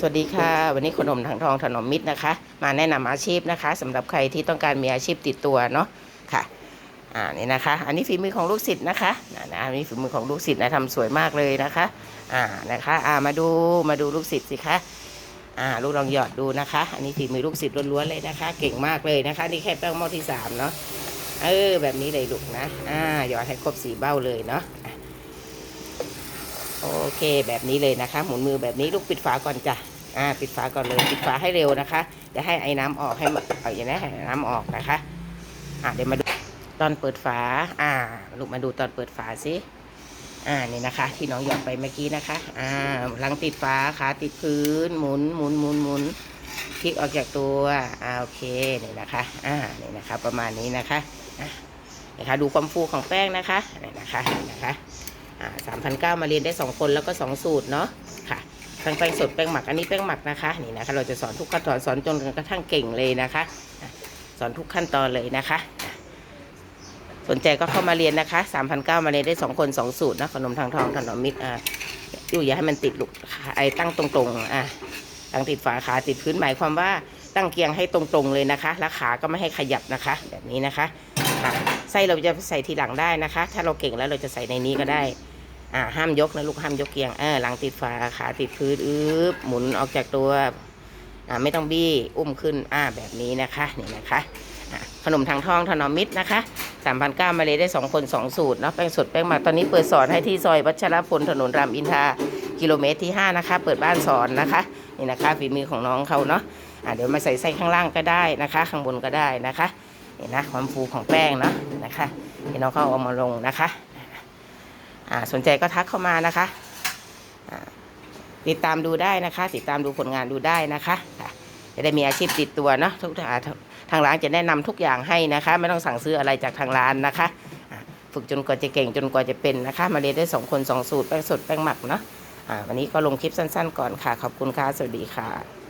สวัสดีค่ะ วันนี้ขนมถังทองถนอมมิตรนะคะ มาแนะนำอาชีพนะคะสำหรับใครที่ต้องการมีอาชีพติดตัวเนาะค่ะอ่านี่นะคะ อันนี้ฝีมือของลูกศิษย์นะคะนะอันนี้ฝีมือของลูกศิษย์นะทำสวยมากเลยนะคะอ่านะคะอ่ามาดูมาดูลูกศิษย์สิคะอ่าลูกลองหยอดดูนะคะ อันนี้ฝีมือลูกศิษย์ล้วนๆเลยนะคะ เก่งมากเลยนะคะ นี่แค่แป้งหม้อที่สามเนาะเออแบบนี้เลยลูกนะอ่าหยอดให้ครบสีเบ้าเลยเนาะ โอเคแบบนี้เลยนะคะ หมุนมือแบบนี้ลูกปิดฝาก่อนจ้ะอ่าปิดฝาก่อนเลยปิดฝาให้เร็วนะคะจะให้ไอ้น้ำออกให้เอาอย่างนี้ให้น้ำออกนะคะอ่าเดี๋ยวมาดูตอนเปิดฝา อ่า ลูกมาดูตอนเปิดฝาสิอ่านี่นะคะ ที่น้องหยอดไปเมื่อกี้นะคะ อ่าหลังติดฝาขาติดพื้น หมุนหมุนหมุนหมุนพลิกออกจากตัวอ่าโอเคนี่นะคะ อ่านี่นะคะ ประมาณนี้นะคะอะนะคะดูความฟูของแป้งนะคะนี่นะคะนี่นะคะ สามพันเก้ามาเรียนได้สองคนแล้วก็สองสูตรเนาะค่ะทั้งแป้งสดแป้งหมักอันนี้แป้งหมักนะคะนี่นะคะเราจะสอนทุกขั้นตอนสอนจนกระทั่งเก่งเลยนะคะ สอนทุกขั้นตอนเลยนะคะ สนใจก็เข้ามาเรียนนะคะ3,900มาเรียนได้2คน2สูตรนะขนมทางทองถนมมิตรอะอยู่อย่าให้มันติดลูกไอ้ตั้งตรงๆอะตั้งติดฝาขาติดพื้นหมายความว่าตั้งเกียงให้ตรงๆเลยนะคะ แล้วขาก็ไม่ให้ขยับนะคะ แบบนี้นะคะ อะ ไส้เราจะใส่ทีหลังได้นะคะ ถ้าเราเก่งแล้วเราจะใส่ในนี้ก็ได้ อ่า ห้ามยกนะลูกห้ามยกเกียง เออหลังติดฝาขาติดพื้นอึบหมุนออกจากตัว อ่าไม่ต้องบี้อุ้มขึ้น อ่าแบบนี้นะคะนี่นะคะขนมทางทองถนอมมิตรนะคะสามพันก้ามาเลยได้สองคนสองสูตรเนาะแป้งสดแป้งหมักตอนนี้เปิดสอนให้ที่ซอยวัชรพลถนนรามอินทรากิโลเมตรที่ห้านะคะ เปิดบ้านสอนนะคะ นี่นะคะฝีมือของน้องเขาเนาะอ่าเดี๋ยวมาใส่ไส้ข้างล่างก็ได้นะคะ ข้างบนก็ได้นะคะ นี่นนะความฟูของแป้งเนาะนะคะที่น้องเขาเอามาลงนะคะอ่าสนใจก็ทักเข้ามานะคะอ่าติดตามดูได้นะคะ ติดตามดูผลงานดูได้นะคะจะได้มีอาชีพติดตัวเนาะทุกทางทางร้านจะแนะนำทุกอย่างให้นะคะ ไม่ต้องสั่งซื้ออะไรจากทางร้านนะคะฝึกจนกว่าจะเก่งจนกว่าจะเป็นนะคะ มาเรียนได้สองคนสองสูตรแป้งสดแป้งหมักเนาะวันนี้ก็ลงคลิปสั้นๆก่อนค่ะ ขอบคุณค่ะ สวัสดีค่ะ